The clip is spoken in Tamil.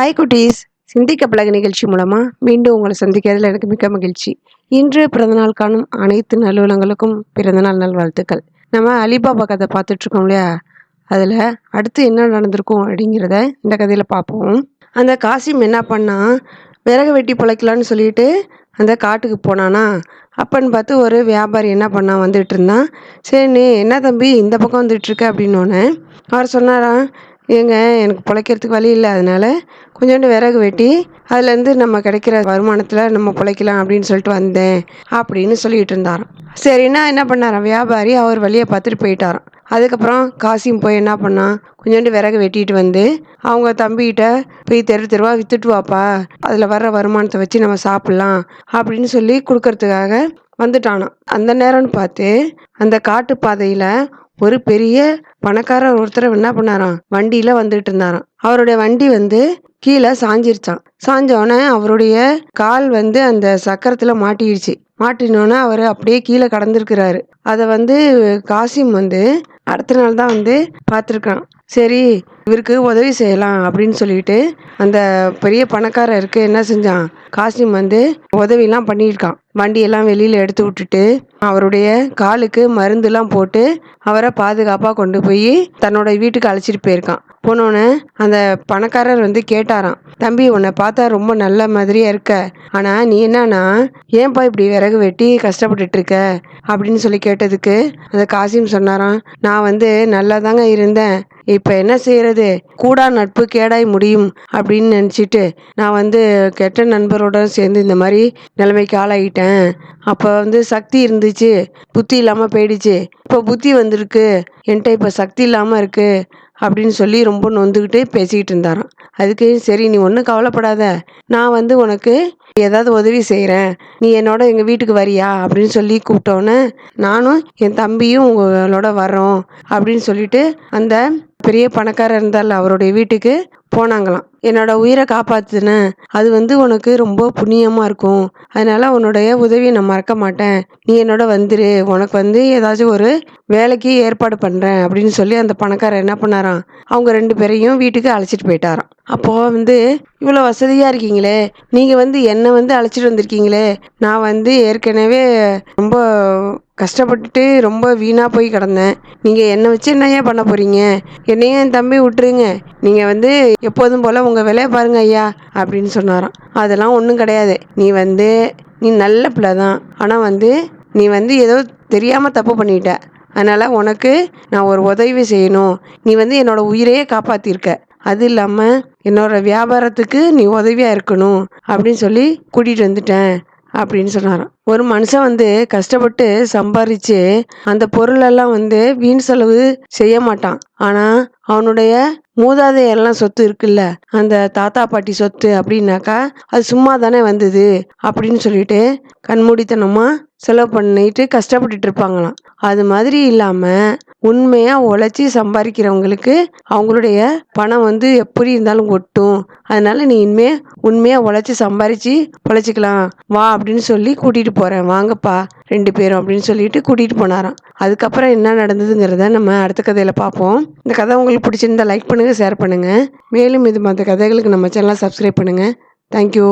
ஹாய் குட்டீஸ். சிந்திக்க பழக நிகழ்ச்சி மூலமாக மீண்டும் உங்களை சந்திக்கிறதுல எனக்கு மிக்க மகிழ்ச்சி. இன்று பிறந்தநாள் காணும் அனைத்து நலுவலங்களுக்கும் பிறந்தநாள் நல்வாழ்த்துக்கள். நம்ம அலிபாபா கதை பார்த்துட்ருக்கோம் இல்லையா? அதில் அடுத்து என்ன நடந்திருக்கும் அப்படிங்கிறத இந்த கதையில் பார்ப்போம். அந்த காசிம் என்ன பண்ணால் விறகு வெட்டி பிழைக்கலான்னு சொல்லிட்டு அந்த காட்டுக்கு போனானா? அப்பன்னு பார்த்து ஒரு வியாபாரி என்ன பண்ணான் வந்துட்டு இருந்தான். சரி நீ என்ன தம்பி இந்த பக்கம் வந்துட்டுருக்க அப்படின்னோடனே அவர் சொன்னாரா ஏங்க எனக்கு பிழைக்கிறதுக்கு வழி இல்லை அதனால கொஞ்சோண்டு விறகு வெட்டி அதுலேருந்து நம்ம கிடைக்கிற வருமானத்தில் நம்ம பிழைக்கலாம் அப்படின்னு சொல்லிட்டு வந்தேன் அப்படின்னு சொல்லிட்டு இருந்தாராம். சரின்னா என்ன பண்ணாராம்? வியாபாரி அவர் வழியை பார்த்துட்டு போயிட்டாராம். அதுக்கப்புறம் காசியும் போய் என்ன பண்ணான் கொஞ்சோண்டு விறகு வெட்டிட்டு வந்து அவங்க தம்பிகிட்ட போய் தெரு தெருவாக வித்துட்டு வாப்பா அதில் வர்ற வருமானத்தை வச்சு நம்ம சாப்பிட்லாம் அப்படின்னு சொல்லி கொடுக்கறதுக்காக வந்துட்டானான் அந்த நேரம்னு பார்த்து அந்த காட்டு பாதையில் ஒரு பெரிய பணக்காரர் ஒருத்தர் என்ன பண்ணாராம்? வண்டியில வந்துட்டு இருந்தாராம். அவருடைய வண்டி வந்து கீழே சாஞ்சிருச்சான் சாஞ்சோடனே அவருடைய கால் வந்து அந்த சக்கரத்துல மாட்டிடுச்சு. மாட்டினோன்னே அவர் அப்படியே கீழே கடந்திருக்கிறாரு. அதை வந்து காசிம் வந்து அடுத்த நாள் தான் வந்து பார்த்துருக்கான் சரி இவருக்கு உதவி செய்யலாம் அப்படின்னு சொல்லிட்டு அந்த பெரிய பணக்காரருக்கு என்ன செஞ்சான்? காசிம் வந்து உதவிலாம் பண்ணியிருக்கான். வண்டியெல்லாம் வெளியில் எடுத்து விட்டுட்டு அவருடைய காலுக்கு மருந்துலாம் போட்டு அவரை பாதுகாப்பாக கொண்டு போய் தன்னோட வீட்டுக்கு அழைச்சிட்டு போயிருக்கான். போனோன்னே அந்த பணக்காரர் வந்து கேட்டாராம் தம்பி உன்னை பார்த்தா ரொம்ப நல்ல மாதிரியா இருக்க. ஆனால் நீ என்னன்னா ஏன்பா இப்படி விறகு வெட்டி கஷ்டப்பட்டுட்டு இருக்க? அப்படின்னு சொல்லி கேட்டதுக்கு அந்த காசிம் சொன்னாராம் நான் வந்து நல்லா தாங்க இருந்தேன். இப்போ என்ன செய்யறது? கூடா நட்பு கேடாய் முடியும் அப்படின்னு நினச்சிட்டு நான் வந்து கெட்ட நண்பரோட சேர்ந்து இந்த மாதிரி நிலைமைக்கு ஆளாகிட்டேன் அப்போ வந்து சக்தி இருந்துச்சு புத்தி இல்லாமல் போயிடுச்சு. இப்போ புத்தி வந்திருக்கு என்கிட்ட இப்போ சக்தி இல்லாமல் இருக்குது அப்படின்னு சொல்லி ரொம்ப நொந்துக்கிட்டு பேசிக்கிட்டு இருந்தாராம். அதுக்கு சரி நீ ஒன்றும் கவலைப்படாத. நான் வந்து உனக்கு ஏதாவது உதவி செய்கிறேன் நீ என்னோட எங்கள் வீட்டுக்கு வரியா? அப்படின்னு சொல்லி கூப்பிட்டோன்னே நானும் என் தம்பியும் உங்களோட வர்றோம் அப்படின்னு சொல்லிட்டு அந்த பெரிய பணக்காரர் இருந்தால் அவருடைய வீட்டுக்கு போனாங்களாம். என்னோட உயிரை காப்பாத்துன அது வந்து உனக்கு ரொம்ப புண்ணியமாக இருக்கும். அதனால உன்னுடைய உதவியை நான் மறக்க மாட்டேன். நீ என்னோட வந்துரு. உனக்கு வந்து ஏதாச்சும் ஒரு வேலைக்கு ஏற்பாடு பண்ணுறேன் அப்படின்னு சொல்லி அந்த பணக்காரர் என்ன பண்ணாராம். அவங்க ரெண்டு பேரையும் வீட்டுக்கு அழைச்சிட்டு போயிட்டாராம். அப்போது வந்து இவ்வளோ வசதியாக இருக்கீங்களே? நீங்கள் வந்து என்னை வந்து அழைச்சிட்டு வந்திருக்கீங்களே? நான் வந்து ஏற்கனவே ரொம்ப கஷ்டப்பட்டுட்டு ரொம்ப வீணாக போய் கிடந்தேன். நீங்கள் என்னை வச்சு என்னையே பண்ண போகிறீங்க என்னையும் என் தம்பி விட்டுருங்க. நீங்கள் வந்து எப்போதும் போல் உங்கள் வேலையை பாருங்க ஐயா அப்படின்னு சொன்னாராம். அதெல்லாம் ஒன்றும் கிடையாது. நீ வந்து நீ நல்ல பிள்ளை தான் ஆனால் வந்து நீ வந்து ஏதோ தெரியாமல் தப்பு பண்ணிட்ட. அதனால் உனக்கு நான் ஒரு உதவி செய்யணும். நீ வந்து என்னோடய உயிரையே காப்பாற்றிருக்க அது இல்லாமல் என்னோடய வியாபாரத்துக்கு நீ உதவியாக இருக்கணும் அப்படின்னு சொல்லி கூட்டிகிட்டு வந்துட்டேன். அப்படின்னு சொன்னாராம். ஒரு மனுஷன் வந்து கஷ்டப்பட்டு சம்பாரிச்சு அந்த பொருளெல்லாம் வந்து வீண் செலவு செய்ய மாட்டான். ஆனால் அவனுடைய மூதாதையெல்லாம் சொத்து இருக்குல்ல அந்த தாத்தா பாட்டி சொத்து அப்படின்னாக்கா அது சும்மா தானே வந்தது அப்படின்னு சொல்லிட்டு கண்மூடித்தனமாக செலவு பண்ணிட்டு கஷ்டப்பட்டுட்டு இருப்பாங்களாம். அது மாதிரி இல்லாமல் உண்மையாக உழைச்சி சம்பாதிக்கிறவங்களுக்கு அவங்களுடைய பணம் வந்து எப்படி இருந்தாலும் ஒட்டும். அதனால நீ இனிமே உண்மையாக உழைச்சி சம்பாரித்து பொழைச்சிக்கலாம் வா அப்படின்னு சொல்லி கூட்டிகிட்டு போகிறேன் வாங்கப்பா ரெண்டு பேரும் அப்படின்னு சொல்லிட்டு கூட்டிகிட்டு போனாராம். அதுக்கப்புறம் என்ன நடந்ததுங்கிறத நம்ம அடுத்த கதையில் பார்ப்போம். இந்த கதை உங்களுக்கு பிடிச்சிருந்தா லைக் பண்ணுங்கள் ஷேர் பண்ணுங்கள் மேலும் இது மற்ற கதைகளுக்கு நம்ம சேனலை சப்ஸ்கிரைப் பண்ணுங்கள் தேங்க்யூ